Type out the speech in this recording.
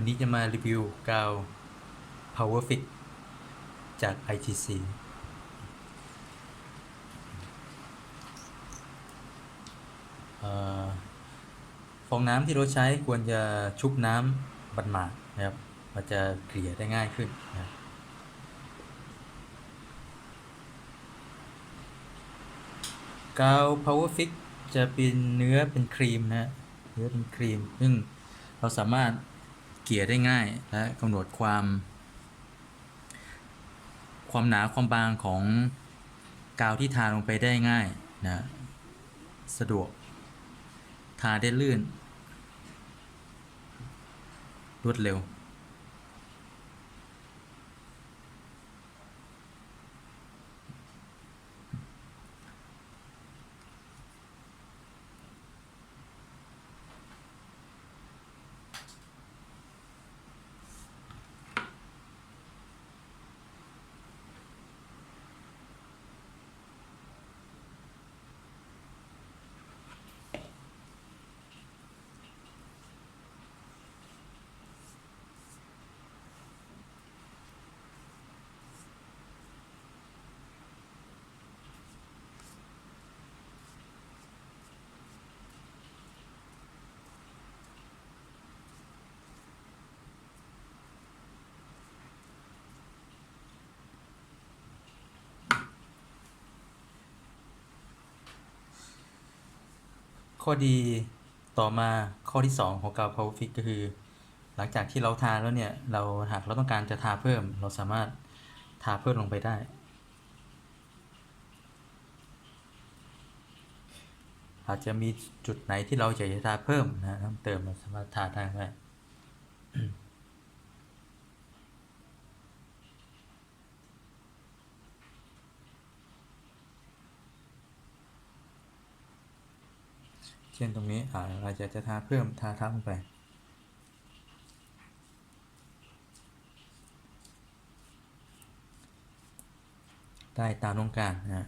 วันนี้จะมารีวิวกาว Power Fit จาก ITC อฟองน้ำที่เราใช้ควรจะชุบน้ำบันหมาดนะครับ มันจะเกลี่ยได้ง่ายขึ้นนะกาว Power Fit จะเป็นเนื้อเป็นครีมนะฮะเนื้อเป็นครีม ซึ่งเราสามารถ เกี่ยได้ง่าย และกำหนดความ ความหนาความบางของกาวที่ทาลงไปได้ง่ายนะสะดวก ทาได้ลื่น รวดเร็ว ข้อดีต่อมาข้อที่ 2 ของกาวพาวฟิกก็คือ หลังจากที่เราทาแล้วเนี่ยเราหากเราต้องการจะทาเพิ่ม เราสามารถทาเพิ่มลงไปได้ อาจจะมีจุดไหนที่เราอยากจะทาเพิ่มนะเพิ่มเติมเราสามารถทาได้ไหม เช่นตรงนี้เราจะจะทาเพิ่มทาทับลงไป ได้ตามต้องการนะ